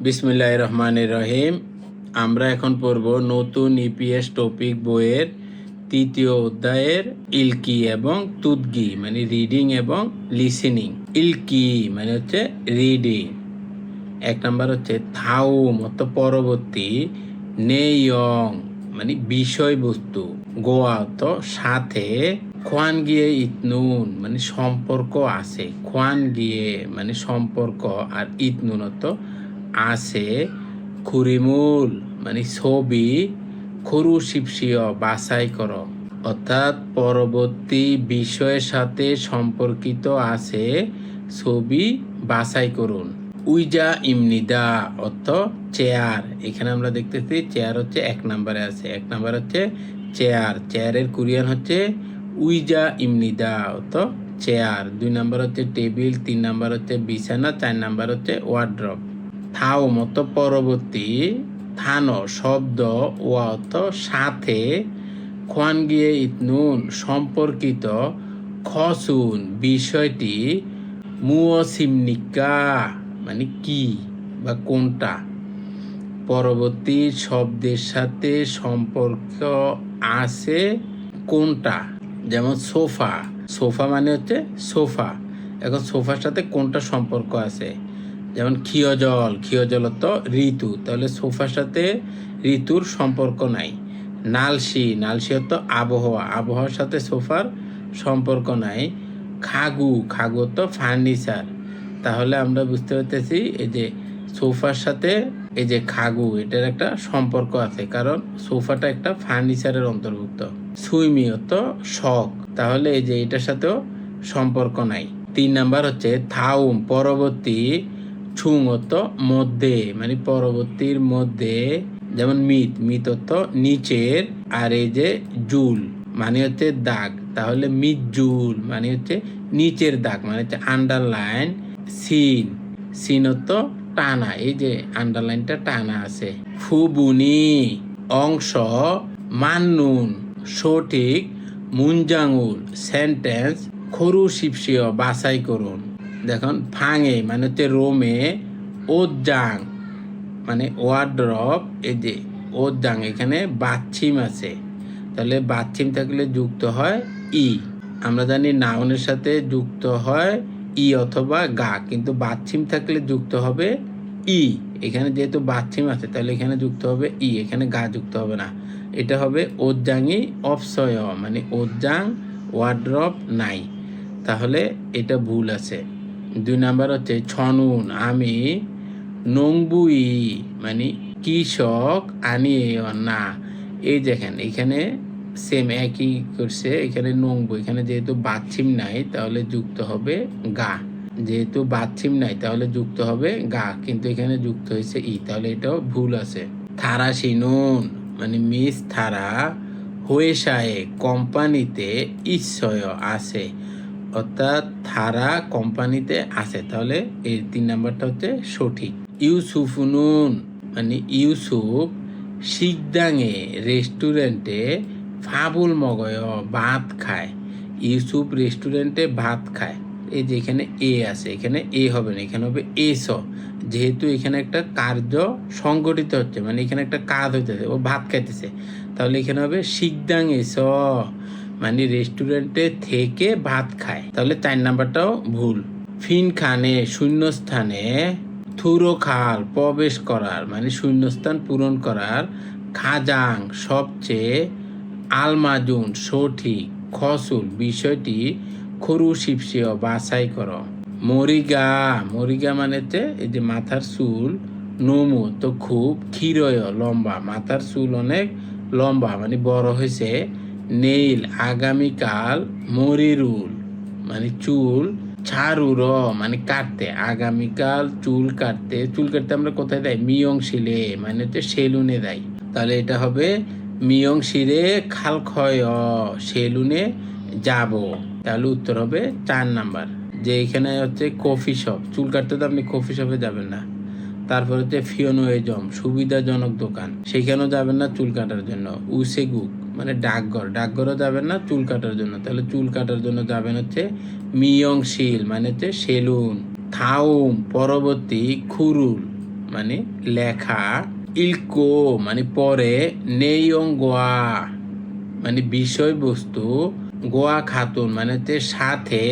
বিসমিল্লাহ রহমানের রহিম আমরা এখন পড়ব নতুন ইপিএস টপিক বইয়ের তৃতীয় অধ্যায়ের ইলকি এবং তুদগি মানে রিডিং এবং লিসেনিং ইলকি মানে হচ্ছে রিডিং এক নম্বর হচ্ছে থাউম, অর্থ পরবর্তী, নেয়ং মানে বিষয়বস্তু। গোয়া, অর্থ সাথে খোয়ান গিয়ে ইতনুন মানে সম্পর্ক আছে। খোয়ান গিয়ে মানে সম্পর্ক, আর ইতনুন, অর্থ আছে খুরিমুল মানে ছবি, খরু শিপসিয় বাছাই কর। অর্থাৎ পরবর্তী বিষয়ের সাথে সম্পর্কিত আছে ছবি, বাছাই করুন। উইজা ইমনিদা, অর্থ চেয়ার। এখানে আমরা দেখতেছি চেয়ার হচ্ছে এক নম্বরে আছে। এক নাম্বার হচ্ছে চেয়ার। চেয়ারের কোরিয়ান হচ্ছে উইজা ইমনিদা, অর্থ চেয়ার। দুই নাম্বার হচ্ছে টেবিল, তিন নাম্বার হচ্ছে বিছানা, চার নাম্বার হচ্ছে ওয়ার্ড্রপ। থাও মতো পরবর্তী থান, শব্দ ও অর্থ সাথে খোয়ান গিয়ে ইতনুন সম্পর্কিত খসুন বিষয়টি মুয়সিমনিকা মানে কি বা কোনটা? পরবর্তী শব্দের সাথে সম্পর্ক আছে কোনটা? যেমন সোফা সোফা মানে হচ্ছে সোফা। এখন সোফার সাথে কোনটা সম্পর্ক আছে? যেমন ক্ষীয় জল ক্ষীয় জল তো ঋতু। তাহলে সোফার সাথে ঋতুর সম্পর্ক নাই। নালসি নালসি তো আবহাওয়া। আবহাওয়ার সাথে সোফার সম্পর্ক নাই। খাগু খাগু তো ফার্নিচার। তাহলে আমরা বুঝতে পারতেছি এই যে সোফার সাথে এই যে খাগু, এটার একটা সম্পর্ক আছে। কারণ সোফাটা একটা ফার্নিচারের অন্তর্ভুক্ত। সুইমি তো শখ। তাহলে এই যে এটার সাথেও সম্পর্ক নাই। তিন নাম্বার হচ্ছে থাউম, পরবর্তী ছুং অর্থ মধ্যে মানে পরবর্তীর মধ্যে, যেমন মিত মিত নিচের, আর এই যে জুল মানে হচ্ছে দাগ। তাহলে মিত জুল মানে হচ্ছে নিচের দাগ মানে হচ্ছে আন্ডারলাইন সিন। সিন টানা, এই যে আন্ডারলাইনটা টানা আছে। ফুবুনি, অংশ, মান্নুন, সঠিক মুঞ্জাঙ্গুল সেন্টেন্স খরু শিপসিও বাছাই করুন। দেখুন ফাঙে মানে হচ্ছে রোমে ওজাং মানে ওয়ার্ড্রপ, এই যে ওজাং এখানে বাচ্ছিম আছে। তাহলে বাচ্ছিম থাকলে যুক্ত হয় ই। আমরা জানি নাউনের সাথে যুক্ত হয় ই অথবা গা, কিন্তু বাচ্ছিম থাকলে যুক্ত হবে ই। এখানে যেহেতু বাচ্ছিম আছে, তাহলে এখানে যুক্ত হবে ই, এখানে গা যুক্ত হবে না। এটা হবে ওজাংই অপসয় মানে ওজাং ওয়ার্ড্রপ নাই। তাহলে এটা ভুল আছে। দুই নাম্বার হচ্ছে ছনুন, আমি, নংবুই মানে কৃষক আনি না। এই দেখেন, এখানে সেম একই করছে, এখানে নংবু, এখানে যেহেতু বাচ্ছিম নাই, তাহলে যুক্ত হবে গা। যেহেতু বাচ্ছিম নাই, তাহলে যুক্ত হবে গা, কিন্তু এখানে যুক্ত হয়েছে ই, তাহলে এটাও ভুল আছে। থারা সিনুন মানে মিস থারা হয়েসায়ে কোম্পানিতে ইচ্ছয় আছে। অর্থাৎ থারা কোম্পানিতে আছে। তাহলে এই তিন নাম্বারটা হচ্ছে সঠিক। ইউসুফুনুন মানে ইউসুফ শিকদাঙে রেস্টুরেন্টে ফাবুল মগয় ভাত খায়। ইউসুফ রেস্টুরেন্টে ভাত খায়। এই যে এখানে এ আছে, এখানে এ হবে না, এখানে হবে এস। যেহেতু এখানে একটা কার্য সংগঠিত হচ্ছে মানে এখানে একটা কাজ হইতেছে, ও ভাত খাইতেছে। তাহলে এখানে হবে শিকদাং এস মানে রেস্টুরেন্টে থেকে ভাত খায়। তাহলে চার নাম্বারটাও ভুল। ফিন খানে শূন্যস্থানে থুরো খাল প্রবেশ করার মানে শূন্যস্থান পূরণ করার খাজাং সবচেয়ে আলমাজুন, সঠিক, খসুল বিষয়টি খরু শিপসিও বাছাই কর। মরিগা মরিগা মানে এই যে মাথার চুল, নমু তো খুব ক্ষীরয়, লম্বা। মাথার চুল অনেক লম্বা মানে বড় হয়েছে নেইল আগামীকাল মরিরুল মানে চুল ছাড়ুর মানে কাটতে। আগামীকাল চুল কাটতে। চুল কাটতে আমরা কোথায় দেয় মিয়ং শিলে মানে হচ্ছে সেলুনে দেয় তাহলে এটা হবে মিয়ং শিরে খাল ক্ষয় সেলুনে যাব। তাহলে উত্তর হবে চার নাম্বার, যে এখানে হচ্ছে কফি শপ। চুল কাটতে তো আপনি কফি শপে যাবেন না। তারপর হচ্ছে ফিওনোয়েজম সুবিধাজনক দোকান। সেখানেও যাবেন না চুল কাটার জন্য। উসেগুক মানে ডাকঘর। ডাকঘরও যাবেন না চুল কাটার জন্য। তাহলে চুল কাটার জন্য যাবেন হচ্ছে মিয়ং শিল মানে হচ্ছে সেলুন, থাউম, পরবর্তী খুরুল মানে লেখা ইলকো মানে পরে নেইয়ং গোয়া মানে বিষয়বস্তু গোয়া খাতুন মানে হচ্ছে সাথে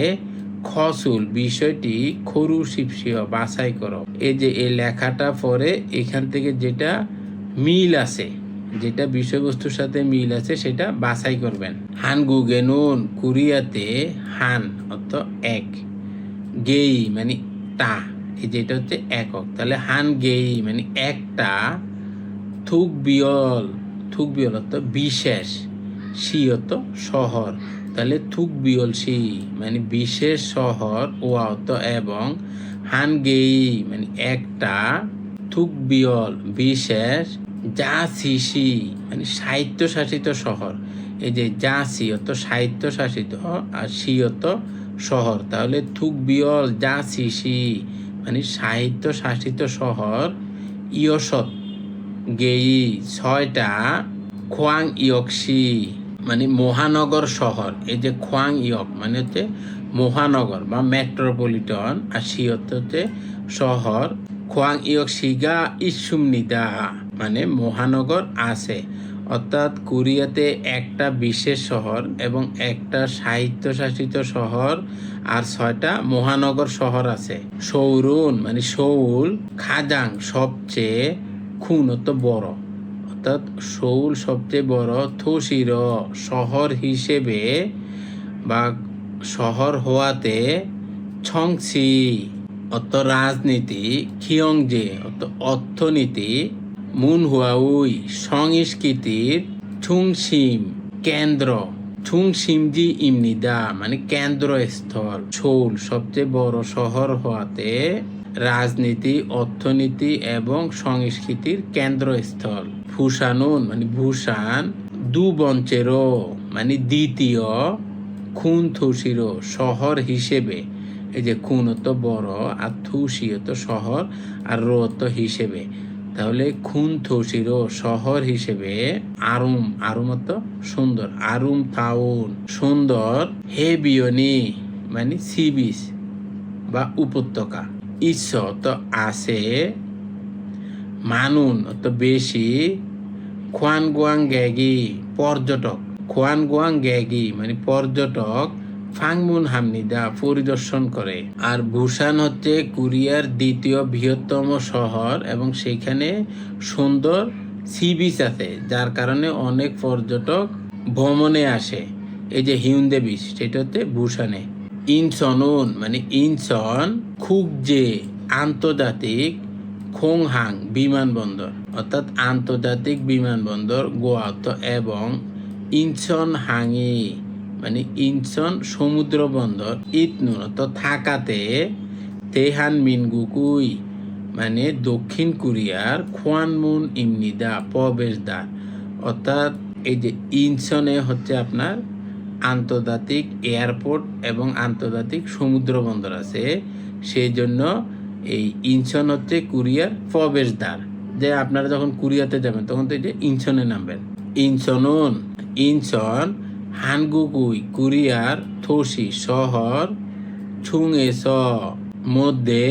খসুল বিষয়টি খরু শিপসিও বাছাই করো। এই যে এই লেখাটা পরে এখান থেকে যেটা মিল আছে, যেটা বিষয়বস্তুর সাথে মিল আছে, সেটা বাছাই করবেন। হান গুগেনুন কোরিয়াতে হান অর্থ এক। গেই মানে টা এই যেটা হচ্ছে একক। তাহলে হান গেই মানে একটা, থুক বিয়ল থুক বিয়ল অর্থ বিশেষ, সি অর্থ শহর। তাহলে থুক বিয়ল সি মানে বিশেষ শহর ও অর্থ এবং হান গেই মানে একটা থুক বিয়ল বিশেষ যা সিসি মানে সাহিত্য শাসিত শহর। এই যে যা সি অর্থ সাহিত্য শাসিত আর সি অর্থ শহর। তাহলে থুক বিয়ল যা সিসি মানে সাহিত্য শাসিত শহর ইয়সত, গেই, ছয়টা খোয়াং ইয়কসি মানে মহানগর শহর, এই যে খোয়াং ইয়ক মানে হচ্ছে মহানগর বা মেট্রোপলিটন আর সি হচ্ছে শহর খোয়াং ইয়ক সিগা ইসুমনিদা মানে মহানগর আছে। অর্থাৎ কোরিয়াতে একটা বিশেষ শহর এবং একটা স্বায়ত্তশাসিত শহর আর ছয়টা মহানগর শহর আছে। সৌরুন মানে সৌল, খাজাং সবচেয়ে খুন অত বড়। অর্থাৎ সৌল সবচেয়ে বড় থুসির শহর হিসেবে বা শহর হওয়াতে ছংসি অত রাজনীতি, খিয়ংজে অত অর্থনীতি মুন হুয়াউই সংস্কৃতির ছুংসিম কেন্দ্র। ছুংসিমজি ইমনিদা মানে কেন্দ্রস্থল। সৌল সবচেয়ে বড় শহর হওয়াতে রাজনীতি, অর্থনীতি এবং সংস্কৃতির কেন্দ্রস্থল। ফুসানুন মানে ভূষান দু বঞ্চেরও মানে দ্বিতীয় খুন থুসিরো শহর হিসেবে। এই যে খুন তো বড়, আর থুসি তো শহর, আর রো তো হিসেবে। তাহলে খুন থুসিরো শহর হিসেবে আরুম আরুম তো সুন্দর। আরুম টাউন সুন্দর। হে বিয়নি মানে সি বিচ বা উপত্যকা। ঈশ্বর তো আছে মানুন তো বেশি। খোয়ান গোয়াং গ্যাগি পর্যটক। খোয়ান গোয়াং গ্যাগি মানে পর্যটক ফাংমুন হামনিদা পরিদর্শন করে। আর ভুসান হচ্ছে কোরিয়ার দ্বিতীয় বৃহত্তম শহর এবং সেখানে সুন্দর সি বিচ আছে, যার কারণে অনেক পর্যটক ভ্রমণে আসে। এই যে হিউন্দে বিচ, সেটা হচ্ছে বুসানে ইনসনুন মানে ইনসন খুব যে আন্তর্জাতিক খোংহাং বিমানবন্দর। অর্থাৎ আন্তর্জাতিক বিমানবন্দর গোয়াত এবং ইনসন হাঙ্গি মানে ইনসন সমুদ্র বন্দর ইতনুন থাকাতে তেহান মিনগুকুই মানে দক্ষিণ কোরিয়ার খোয়ানমুন ইমনিদা প্রবেশদ্বার। অর্থাৎ এই যে ইনসনে হচ্ছে আপনার আন্তর্জাতিক এয়ারপোর্ট এবং আন্তর্জাতিক সমুদ্র বন্দর আছে, সেই জন্য এই ইনসন হচ্ছে কুরিয়ার প্রবেশদ্বার। যে আপনারা যখন কুরিয়াতে যাবেন, তখন তো যে ইনসনে নামবেন। ইনসনুন, ইনসন, হানগুকুই, কুরিয়ার, থোসি, শহর, ছুংএস, মধ্যে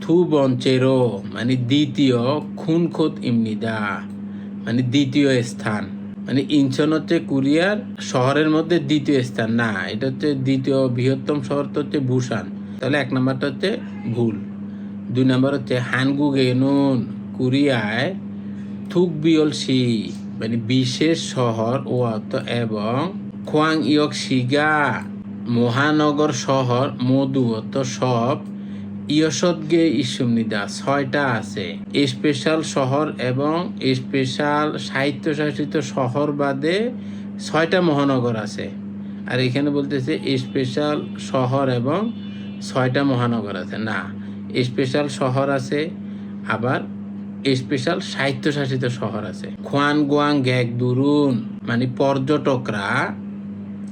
থুবঞ্চেরো মানে দ্বিতীয় খুনখোত ইমনিদা মানে দ্বিতীয় স্থান। মানে ইনচন হচ্ছে কুরিয়ার, শহরের মধ্যে দ্বিতীয় স্থান। না, এটা হচ্ছে দ্বিতীয় বৃহত্তম শহর তো হচ্ছে বুসান তাহলে এক নম্বরটা হচ্ছে ভুল। দুই নম্বর হচ্ছে হানগু গেনুন কোরিয়ায় থুকবিয়ল সি মানে বিশেষ শহর ও এবং খোয়াং ইয়ক সিগা মহানগর শহর মধু অর্থ সব ইয়সদগে ইসুমনিদা ছয়টা আছে। স্পেশাল শহর এবং স্পেশাল স্বায়ত্তশাসিত শহর বাদে ছয়টা মহানগর আছে। আর এখানে বলতেছে স্পেশাল শহর এবং ছয়টা মহানগর আছে। না, স্পেশাল শহর আছে, আবার স্পেশাল স্বায়ত্তশাসিত শহর আছে। খোয়ান গোয়াং গ্যাগ দুরুন মানে পর্যটকরা,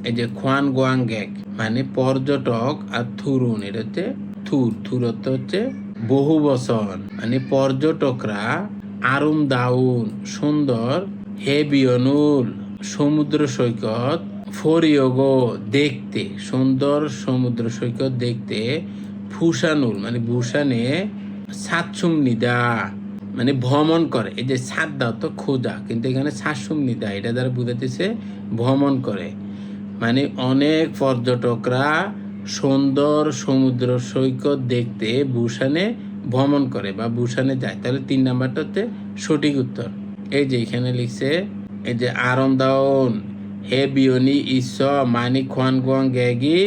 এই যে খোয়ান গোয়াং গ্যাগ মানে পর্যটক আর থুরুন, এটা হচ্ছে থুর থুরত্ব হচ্ছে বহু বছর মানে পর্যটকরা আরুম দাউন সুন্দর, হেবিয়নুল, সমুদ্র সৈকত ফরিয়োগো দেখতে, সুন্দর সমুদ্র সৈকত দেখতে ফুসানুল মানে ভূষানে সাতসুমনিদা মানে ভ্রমণ করে। এই যে সাত দাও তো খোঁজা কিন্তু এখানে সাতসুমনিদা এটা দ্বারা বুঝাতেছে ভ্রমণ করে। মানে অনেক পর্যটকরা সুন্দর সমুদ্র সৈকত দেখতে বুসানে ভ্রমণ করে বা বুসানে যায়। তাহলে তিন নাম্বারটা হচ্ছে সঠিক উত্তর। এই যে এখানে লিখছে, এই যে আরামদাউন, হে বিয়নি ইস মানি খোয়ান গোয়াং গ্যাগি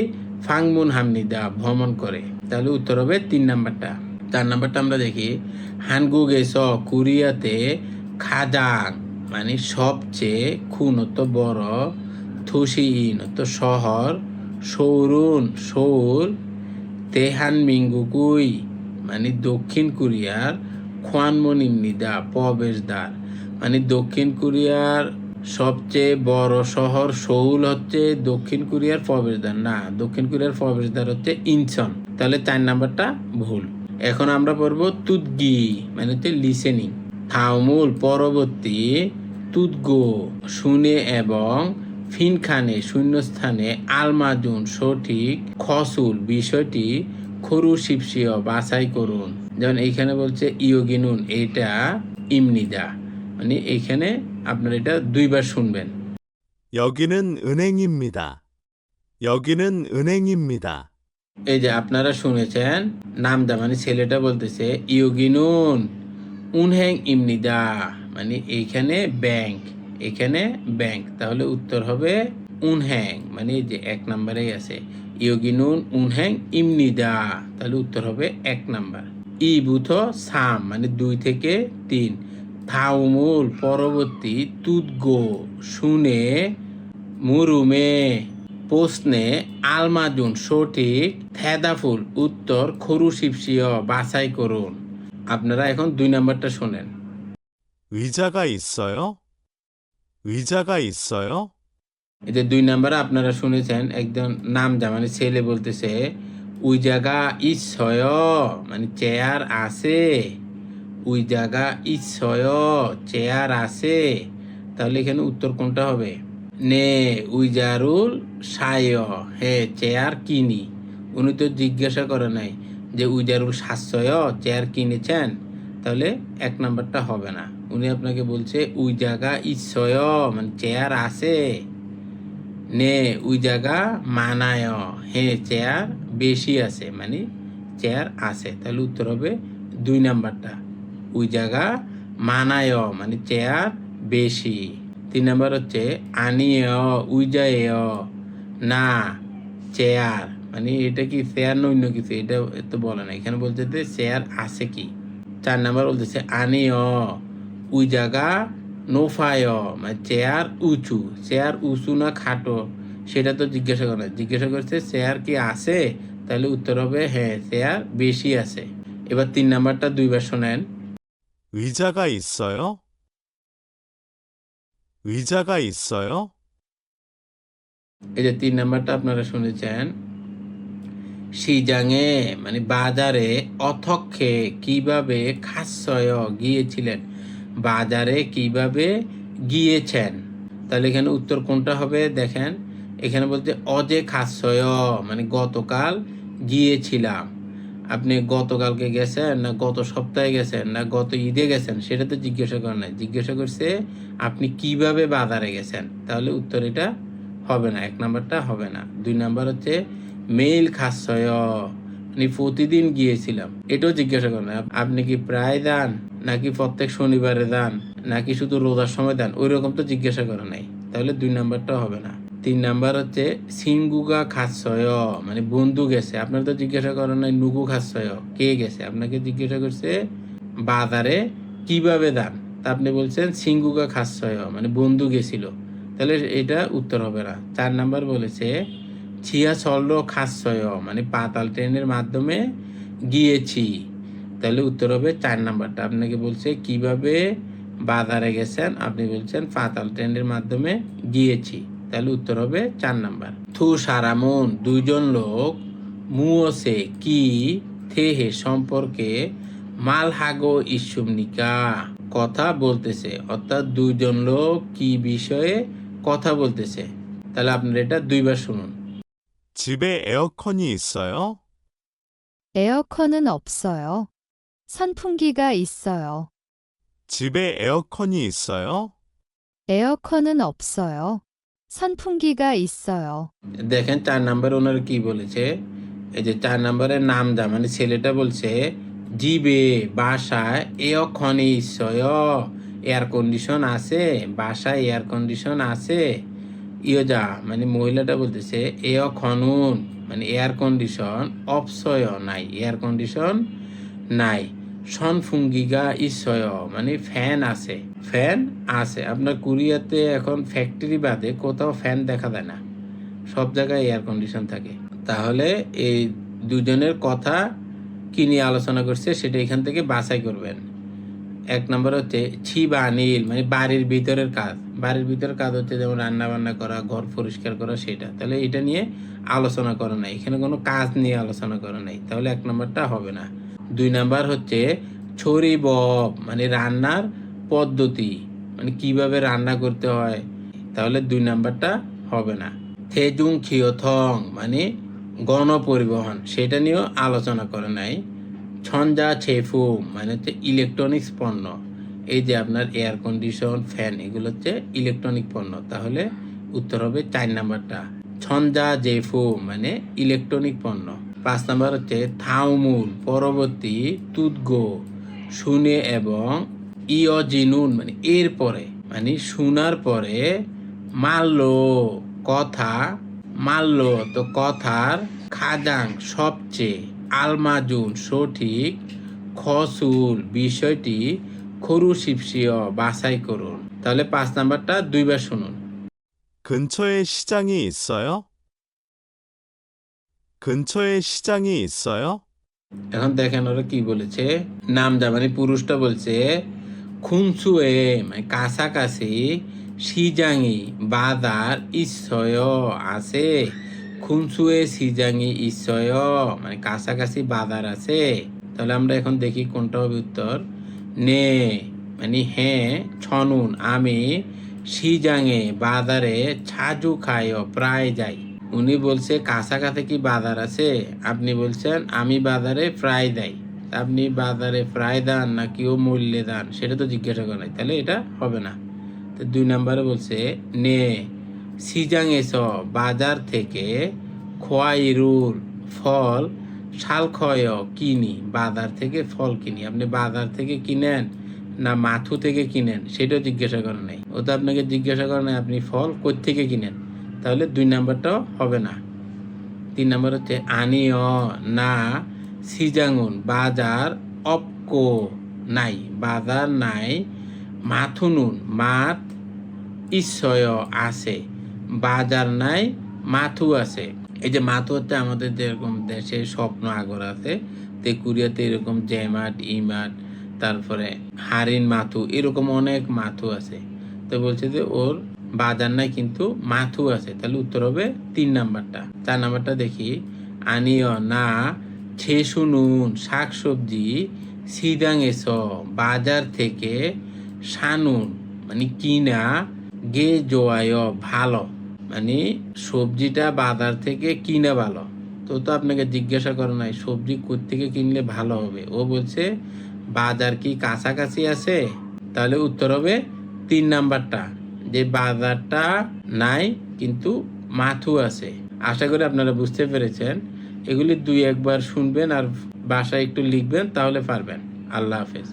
ফাংমুন হামনিদা ভ্রমণ করে। তাহলে উত্তর হবে তিন নাম্বারটা। চার নাম্বারটা আমরা দেখি। হানগু গেস কোরিয়াতে খাজাং মানে সবচেয়ে খুনত বড় থুসিইনত শহর সৌরুন সৌর তেহান মিঙ্গুকুই মানে দক্ষিণ কোরিয়ার খোয়ানমনিমনিদা প্রবেশদ্বার। মানে দক্ষিণ কোরিয়ার সবচেয়ে বড় শহর সৌল হচ্ছে দক্ষিণ কোরিয়ার প্রবেশদ্বার। না, দক্ষিণ কোরিয়ার প্রবেশদ্বার হচ্ছে ইনচন তাহলে চার নাম্বারটা ভুল। এখন আমরা পড়বো তুদগি মানে হচ্ছে লিসেনিং থাউমুল পরবর্তী তুদগো শুনে এবং ফিনখানে শূন্যস্থানে আলমাজুন সঠিক খসুল বিষয়টি খরু শিপসিও বাছাই করুন যেমন এইখানে বলছে ইয়োগিনুন এইটা ইমনিদা মানে এইখানে আপনার এটা দুইবার শুনবেন 여기는 은행입니다. 여기는 은행입니다. এই যে আপনারা শুনেছেন নামদা মানে ছেলেটা বলতেছে ইয়োগিনুন উনহ্যাং ইমনিদা। মানে এইখানে ব্যাংক, এখানে ব্যাংক। তাহলে উত্তর হবে উনহ্যাং মানে যে এক নম্বরেই আছে। ইয়োগিনুন উনহ্যাং ইমনিদা। তাহলে উত্তর হবে এক নাম্বার। ই বুথ সাম মানে দুই থেকে তিন। থাউমুল, পরবর্তী, তুদগো, শুনে, মুরুমে। প্রশ্নে আলমাজুন সঠিক থেদাফুল উত্তর খরু শিপসিয় বাছাই করুন আপনারা এখন দুই নাম্বারটা শোনেন 의자가 있어요? 의자가 있어요? এই যে দুই নাম্বারে আপনারা শুনেছেন একজন নাম যা মানে ছেলে বলতেছে ওই জায়গা ইচ্ছয় মানে চেয়ার আছে ওই জায়গা ইচ্ছয় চেয়ার আছে তাহলে এখানে উত্তর কোনটা হবে নে উইজারুল সায় হে চেয়ার কিনি। উনি তো জিজ্ঞাসা করে নাই যে উইজারুল সাশ্রয় চেয়ার কিনেছেন? তাহলে এক নাম্বারটা হবে না। উনি আপনাকে বলছে ওই জায়গা ইচ্ছয় মানে চেয়ার আছে। নে ওই জায়গা মানায়, হে চেয়ার বেশি আছে মানে চেয়ার আছে। তাহলে উত্তর হবে দুই নাম্বারটা। ওই জায়গা মানায় মানে চেয়ার বেশি। তিন নম্বর হচ্ছে আনিয় উইজয় না, চেয়ার। মানে এটা কি চেয়ার না অন্য কিছু? এটা তো বলে না। এখানে বলছে যে চেয়ার আছে কি? চার নাম্বার বলতেছে আনিয় উই জায়গা নোফায় মানে চেয়ার উঁচু। চেয়ার উঁচু না খাটো? সেটা তো জিজ্ঞাসা করে জিজ্ঞাসা করছে, চেয়ার কি আছে? তাহলে উত্তর হবে হ্যাঁ চেয়ার বেশি আছে। এবার তিন নাম্বারটা দুইবার শোনেন। উই জায়গা ইসয় 의자가 있어요? এই যে তিন নাম্বারটা আপনারা শুনেছেন সিজাঙে মানে বাজারে অথক্ষে কিভাবে খাসয় গিয়েছিলেন বাজারে কিভাবে গিয়েছেন তাহলে এখানে উত্তর কোনটা হবে দেখেন এখানে বলতে অজে খাসয় মানে গতকাল গিয়েছিলাম আপনি গতকালকে গেছেন, না গত সপ্তাহে গেছেন, না গত ঈদে গেছেন সেটা তো জিজ্ঞাসা করেন নাই। জিজ্ঞাসা করছে, আপনি কীভাবে বাজারে গেছেন? তাহলে উত্তর এটা হবে না, এক নাম্বারটা হবে না। দুই নাম্বার হচ্ছে, মেইল খাসয় মানে প্রতিদিন গিয়েছিলাম, এটাও জিজ্ঞাসা করেন আপ- আপনি কি প্রায় দান নাকি প্রত্যেক শনিবারে দান নাকি শুধু রোজার সময় দান ওই রকম তো জিজ্ঞাসা করে নাই। তাহলে দুই নাম্বারটা হবে না। তিন নাম্বার হচ্ছে সিঙ্গুগা খাসয় মানে বন্ধু গেছে। আপনার তো জিজ্ঞাসা করেন নাই, নুগু খাসয় কে গেছে? আপনাকে জিজ্ঞাসা করছে, বাজারে কীভাবে দান তা আপনি বলছেন সিঙ্গুগা খাসয় মানে বন্ধু গেছিল। তাহলে এটা উত্তর হবে না। চার নাম্বার বলেছে, ছিয়া চল্ল খাসয় মানে পাতাল ট্রেনের মাধ্যমে গিয়েছি। তাহলে উত্তর হবে চার নাম্বারটা। আপনাকে বলছে, কীভাবে বাজারে গেছেন? আপনি বলছেন, পাতাল ট্রেনের মাধ্যমে গিয়েছি। তাহলে উত্তর হবে চার নাম্বার থু সারামন দুইজন লোক মুওসে কি থেহে সম্পর্কে মালহাগো ইসুমনিকা কথা বলতেছে অর্থাৎ দুইজন লোক কি বিষয়ে কথা বলতেছে তাহলে আপনারা এটা দুইবার শুনুন 집에 에어컨이 있어요? 에어컨은 없어요. 선풍기가 있어요. 집에 에어컨이 있어요? 에어컨은 없어요. 선풍기가 있어요. দেখেন চার নাম্বার ওনার কি বলেছে এই যে চার নাম্বারের নাম যা মানে ছেলেটা বলছে জিবে বাসায় এক্ষণে ইসয় এয়ার কন্ডিশন আছে বাসায় এয়ার কন্ডিশন আছে ইয়ে যা মানে মহিলাটা বলতেছে এক্ষণুন মানে এয়ার কন্ডিশন অপসয় নাই এয়ার কন্ডিশন নাই সনফুঙ্গিগা ইসয় মানে ফ্যান আছে। ফ্যান আছে। আপনার কুরিয়াতে এখন ফ্যাক্টরি বাদে কোথাও ফ্যান দেখা যায় না। সব জায়গায় এয়ার কন্ডিশন থাকে। তাহলে এই দুজনের কথা কি নিয়ে আলোচনা করছে সেটা এখান থেকে বাছাই করবেন। এক নম্বর হচ্ছে ছি বা নীল মানে বাড়ির ভিতরের কাজ। বাড়ির ভিতরের কাজ হচ্ছে যেমন রান্না বান্না করা, ঘর পরিষ্কার করা, সেটা। তাহলে এটা নিয়ে আলোচনা করা নাই। এখানে কোনো কাজ নিয়ে আলোচনা করা নাই। তাহলে এক নম্বরটা হবে না। দুই নাম্বার হচ্ছে ছড়ি বব মানে রান্নার পদ্ধতি মানে কীভাবে রান্না করতে হয়, তাহলে দুই নাম্বারটা হবে না। থেজুং খিওথং মানে গণপরিবহন, সেটা নিয়েও আলোচনা করে নাই। ছঞ্জা ছেফু মানে হচ্ছে ইলেকট্রনিক্স পণ্য, এই যে আপনার এয়ার কন্ডিশন ফ্যান এগুলো হচ্ছে ইলেকট্রনিক পণ্য, তাহলে উত্তর হবে চার নাম্বারটা। ছঞ্জা জেফু মানে ইলেকট্রনিক পণ্য। পাঁচ নাম্বার হচ্ছে থাউমুল পরবর্তী তুদগো শুনে এবং ইয়জিনুন মানে এর পরে মানে শোনার পরে মাল্য কথা মাল্য তো কথার খাজাং সবচেয়ে আলমাজুন সঠিক খসুল বিষয়টি খরু শিপসিয় বাছাই করুন তাহলে পাঁচ নাম্বারটা দুইবার শুনুন 근처에 시장이 있어요? 근처에 시장이 있어요? এখন দেখেন ওরা কি বলেছে নাম যা মানে পুরুষটা বলছে খুনসুয়ে মানে কাছাকাছি সিজাঙি বাজার ইসয় আছে খুনসুয়ে সিজাঙি ইসয় মানে কাছাকাছি বাজার আছে তাহলে আমরা এখন দেখি কোনটা হবে উত্তর নে মানে হ্যাঁ ছনুন আমি সিজাঙে বাজারে ছাজু খাই প্রায় যাই উনি বলছে, কাছাকাছি কি বাজার আছে? আপনি বলছেন, আমি বাজারে প্রায় দেয় আপনি বাজারে প্রায় দান না কেউ মূল্যে দান? সেটা তো জিজ্ঞাসা করা নাই। তাহলে এটা হবে না। তো দুই নম্বরে বলছে, নে সিজাং এস বাজার থেকে খোয়াইরুল ফল শালক্ষয় কিনি। বাজার থেকে ফল কিনি। আপনি বাজার থেকে কিনেন না মাথু থেকে কিনেন, সেটাও জিজ্ঞাসা করে নাই। ও তো আপনাকে জিজ্ঞাসা করে নাই, আপনি ফল থেকে কিনেন? তাহলে দুই নাম্বারটাও হবে না। তিন নাম্বার হচ্ছে আনিও না সিজাঙ্গুন বাজার অপকো নাই, বাজার নাই, মাথুনুন, মাত ইসয় আছে, বাজার নাই, মাথু আছে। এই যে মাথু হচ্ছে আমাদের যেরকম দেশে স্বপ্ন, আগর আছে, তে কুরিয়াতে এরকম জেমাট, ইমাট, তারপরে হারিন মাথু, এরকম অনেক মাথু আছে। তো বলছে যে ওর বাজার নাই, কিন্তু মাথু আছে। তাহলে উত্তর হবে তিন নাম্বারটা। চার নাম্বারটা দেখি। আনিও না ছে শুনুন শাক সবজি সিদাং এস, বাজার থেকে সানুন মানে কিনা, গে জোয়ায়, ভালো। মানে সবজিটা বাজার থেকে কিনা ভালো। তো তো আপনাকে জিজ্ঞাসা করো নাই, সবজি থেকে কিনলে ভালো হবে? ও বলছে, বাজার কি কাছাকাছি আছে? তাহলে উত্তর হবে তিন নাম্বারটা। যে বাজারটা নাই, কিন্তু মাথু আছে। আশা করি আপনারা বুঝতে পেরেছেন। এগুলি দুই একবার শুনবেন আর বাসায় একটু লিখবেন, তাহলে পারবেন। আল্লাহ হাফেজ।